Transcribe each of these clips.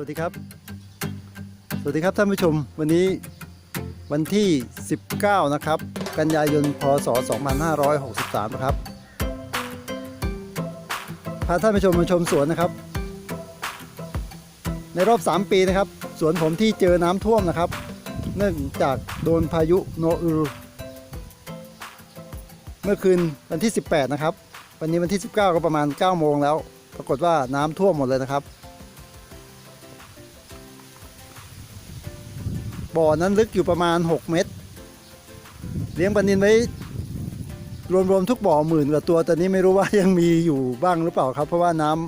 วัสดีครับ สวัสดีครับท่านผู้ชม วันนี้วันที่ 19 นะครับ กันยายน พศ 2563 นะครับ พาท่านผู้ชมมาชมสวนนะครับ ในรอบ 3 ปีนะครับ สวนผมที่เจอน้ำท่วมนะครับ เนื่องจากโดนพายุโนอูรุเมื่อคืนวันที่ 18 นะครับ วันนี้วันที่ 19 ก็ประมาณ 9 โมงแล้ว ปรากฏว่าน้ำท่วมหมดเลยนะครับ บ่อนั้นลึกอยู่ประมาณ 6 เมตร เลี้ยงปลานินไว้รวมๆทุกบ่อหมื่นกว่าตัวตอนนี้ไม่รู้ว่ายังมีอยู่บ้างหรือเปล่าครับ เพราะว่าน้ำ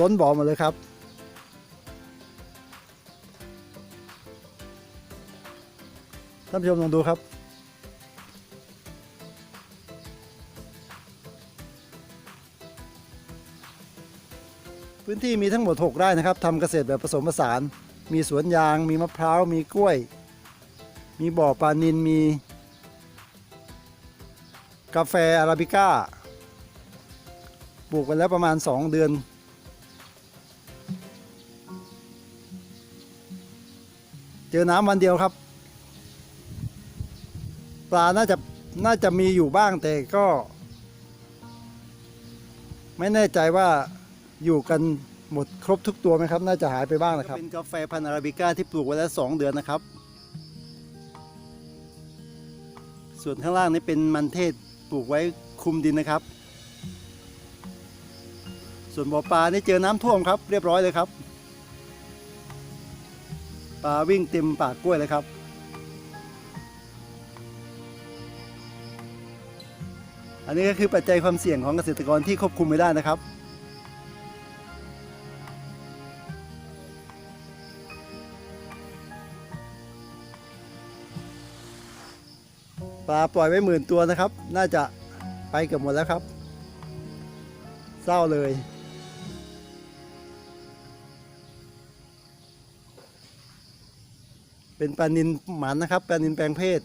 ล้นบ่อหมดเลยครับ ท่านผู้ชมลองดูครับพื้นที่มีทั้งหมด 6 ไร่นะครับทำเกษตรแบบผสมผสาน มีสวนยาง มีมะพร้าว มีกล้วย มีบ่อปลานินมี กาแฟอาราบิก้า ปลูกไปแล้วประมาณ 2 เดือน เจอน้ำวันเดียวครับ ปลาน่าจะน่าจะมีอยู่บ้างแต่ก็ ไม่แน่ใจว่าอยู่กัน หมดครบทุกตัวไหมครับ น่าจะหายไปบ้างนะครับ เป็นกาแฟพันธุ์อาราบิก้าที่ปลูกไว้แล้ว2เดือนนะครับ ส่วนข้างล่างนี่เป็นมันเทศปลูกไว้คุมดินนะครับ ส่วนบ่อปลานี่เจอน้ำท่วมครับ เรียบร้อยเลยครับปลาวิ่งเต็มปากกล้วยเลยครับอันนี้ก็คือปัจจัยความเสี่ยงของเกษตรกรที่ควบคุมไม่ได้นะครับ ปลาปล่อยไว้หมื่นตัวนะครับ น่าจะไปเกือบหมดแล้วครับ เศร้าเลย เป็นปลานินหมันนะครับปลานินแปลงเพศ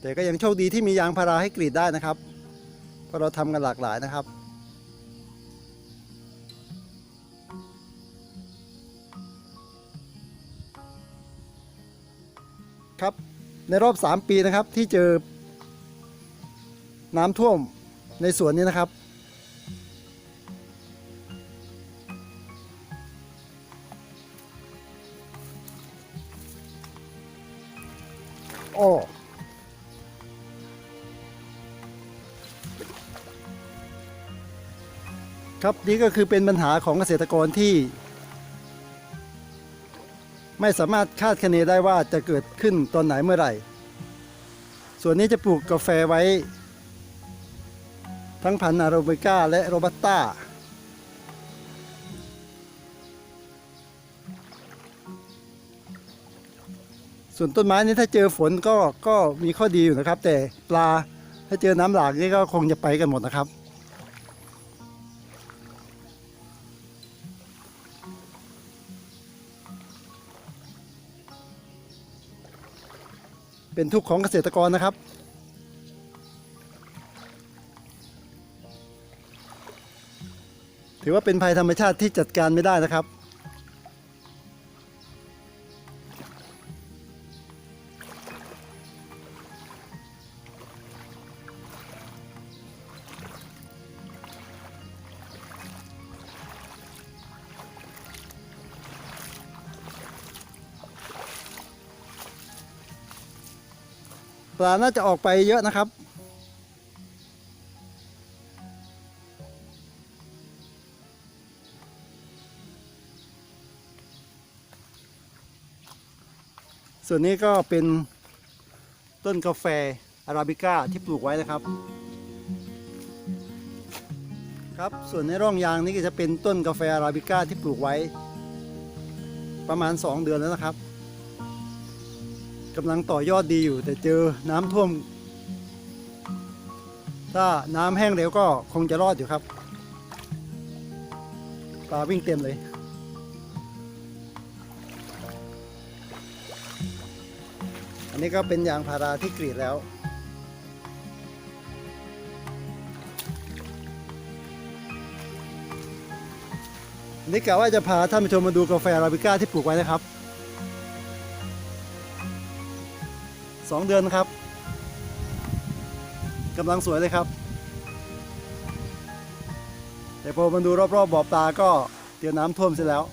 แต่ก็ยังโชคดีที่มียางพาราให้กรีดได้นะครับ เพราะเราทำกันหลากหลายนะครับครับ ในรอบ 3 ปีนะครับที่เจอ น้ำท่วมในสวนนี้นะครับ โอ้ครับนี่ก็คือเป็นปัญหาของเกษตรกรที่ ไม่สามารถคาดคะเนได้ว่าจะเกิดขึ้นตอนไหนเมื่อไหร่ ส่วนนี้จะปลูกกาแฟไว้ ทั้งพันธุ์อาราบิก้าและโรบัสต้าส่วนต้นไม้นี้ถ้าเจอฝนก็ก็มีข้อดีอยู่นะครับ แต่ปลาถ้าเจอน้ำหลากนี่ก็คงจะไปกันหมดนะครับ เป็นทุกข์ของเกษตรกรนะครับ ถือว่าเป็นภัยธรรมชาติที่จัดการไม่ได้นะครับ ปลาน่าจะออกไปเยอะนะครับ ส่วนนี้ก็เป็นต้นกาแฟอาราบิก้าที่ปลูกไว้นะครับ ครับส่วนในร่องยางนี้ก็จะเป็นต้นกาแฟอาราบิก้าที่ปลูกไว้ ประมาณ 2 เดือนแล้วนะครับ กำลังต่อยอดดีอยู่ แต่เจอน้ำท่วม ถ้าน้ำแห้งเร็วก็คงจะรอดอยู่ครับปลาวิ่งเต็มเลย อันนี้ก็เป็นยางพาราที่กรีดแล้วนี่กะว่าจะพาท่านผู้ชมมาดูกาแฟอราบิก้าที่ปลูกไว้นะครับ สองเดือนครับกำลังสวยเลยครับ แต่พอมาดูรอบๆบ่อปลาก็เดี๋ยวน้ำท่วมเสร็จแล้ว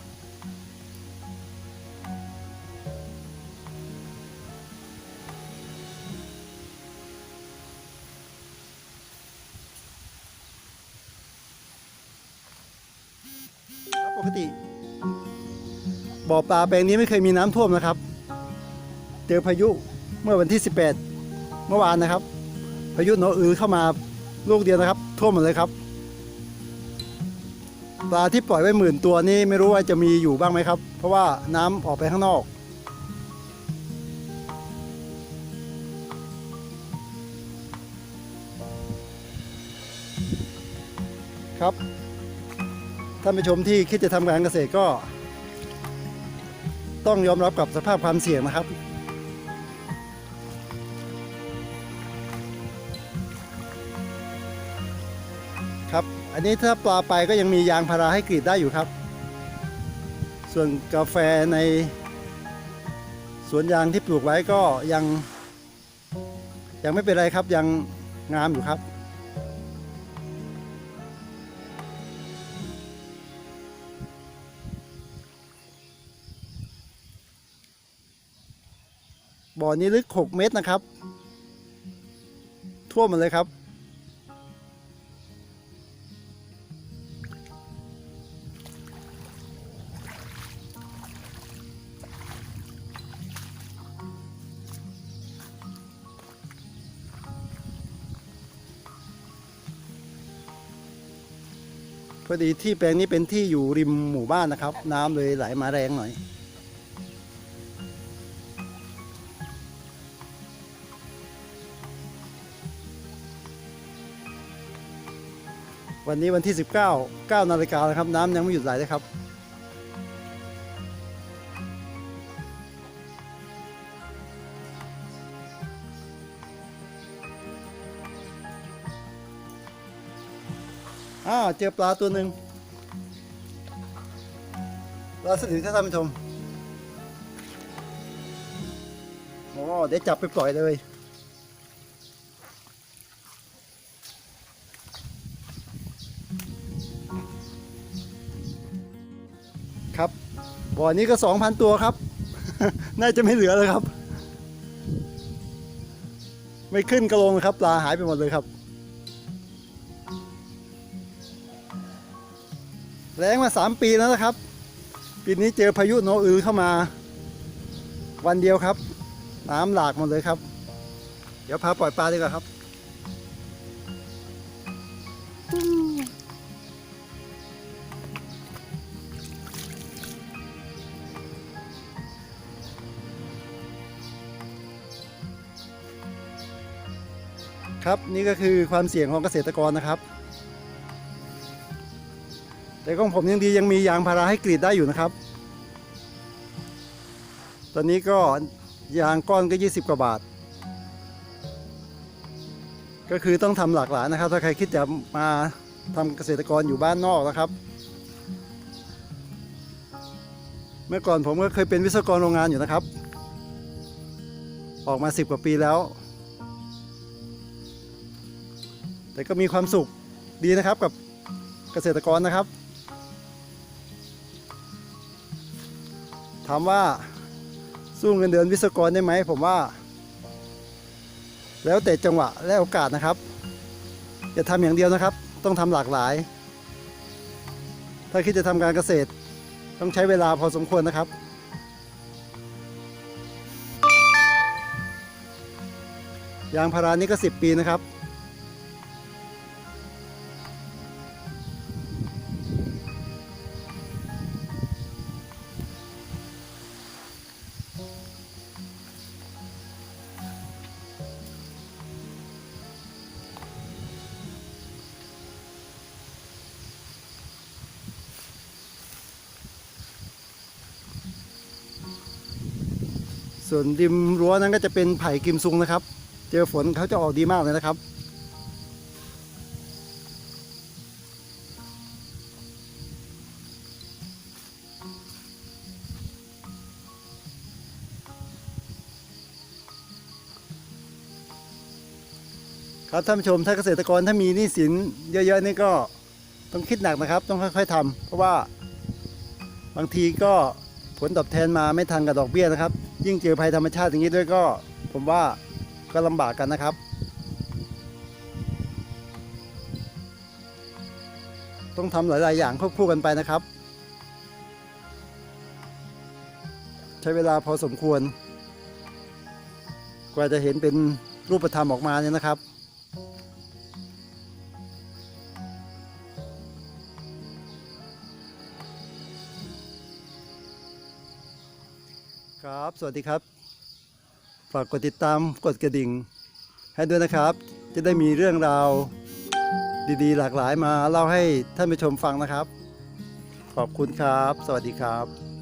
ปกติบ่อปลาแปลงนี้ไม่เคยมีน้ำท่วมนะครับ เจอพายุ เมื่อวันที่ 18 เมื่อวานนะครับ พายุโนอือเข้ามาลูกเดียวนะครับ ท่วมหมดเลยครับ ปลาที่ปล่อยไว้หมื่นตัวนี่ไม่รู้ว่าจะมีอยู่บ้างไหมครับ เพราะว่าน้ำออกไปข้างนอก ครับท่านผู้ชมที่คิดจะทำการเกษตรก็ ต้องยอมรับกับสภาพความเสี่ยงนะครับ ครับ อันนี้ถ้าปลาไปก็ยังมียางพาราให้กรีดได้อยู่ครับ ส่วนกาแฟในสวนยางที่ปลูกไว้ก็ยัง ยังไม่เป็นไรครับยังงามอยู่ครับ บ่อนี้ลึก 6 เมตรนะครับ ท่วมหมดเลยครับ พอดีที่แปลงนี้เป็นที่อยู่ริมหมู่บ้านนะครับ น้ำเลยไหลมาแรงหน่อย วันนี้วันที่ 19 9นาฬิกาแล้วครับ น้ำยังไม่หยุดไหลเลยครับ อ้าวเจอปลาตัวหนึ่งปลาสลิดท่านผู้ชมโอ้เดี๋ยวจับไปปล่อยเลยครับบ่อนี้ก็ 2,000 ตัวครับ น่าจะไม่เหลือเลยครับ ไม่ขึ้นกระโลงครับ ปลาหายไปหมดเลยครับ แรงมา 3 ปีแล้วนะครับ ปีนี้เจอพายุโนอือเข้ามา วันเดียวครับ น้ำหลากหมดเลยครับ เดี๋ยวพาปล่อยปลาดีกว่าครับครับนี่ก็คือความเสี่ยงของเกษตรกรนะครับ แต่ของผมยังดียังมียางพาราให้กรีดได้อยู่นะครับ ตอนนี้ก็ยางก้อนก็ 20 กว่าบาท ก็คือต้องทำหลากหลายนะครับ ถ้าใครคิดจะมาทำเกษตรกรอยู่บ้านนอกนะครับ เมื่อก่อนผมก็เคยเป็นวิศวกรโรงงานอยู่นะครับ ออกมา 10 กว่าปีแล้ว แต่ก็มีความสุขดีนะครับกับเกษตรกรนะครับ ถามว่าสู้เงินเดือนวิศวกรได้ไหมผมว่า แล้วแต่จังหวะและโอกาสนะครับ อย่าทำอย่างเดียวนะครับ ต้องทำหลากหลาย ถ้าคิดจะทำการเกษตร ต้องใช้เวลาพอสมควรนะครับยางพารานี่ก็ 10 ปีนะครับ ส่วนริมรั้วนั้นก็จะเป็นไผ่กิมซุงนะครับ เจอฝนเขาจะออกดีมากเลยนะครับครับท่านผู้ชมถ้าเกษตรกรถ้ามีหนี้สินเยอะๆนี่ก็ต้องคิดหนักนะครับ ต้องค่อยๆทำเพราะว่าบางทีก็ผลตอบแทนมาไม่ทันกับดอกเบี้ยนะครับ ยิ่งเจอภัยธรรมชาติอย่างนี้ด้วยก็ ผมว่าก็ลำบากกันนะครับ ต้องทำหลาย ๆ อย่างควบคู่กันไปนะครับ ใช้เวลาพอสมควร กว่าจะเห็นเป็นรูปธรรมออกมาเนี่ยนะครับ ครับ สวัสดีครับ ฝากกดติดตามกดกระดิ่ง ให้ด้วยนะครับ จะได้มีเรื่องราวดีๆ หลากหลายมาเล่าให้ท่านผู้ชมฟังนะครับ ขอบคุณครับ สวัสดีครับ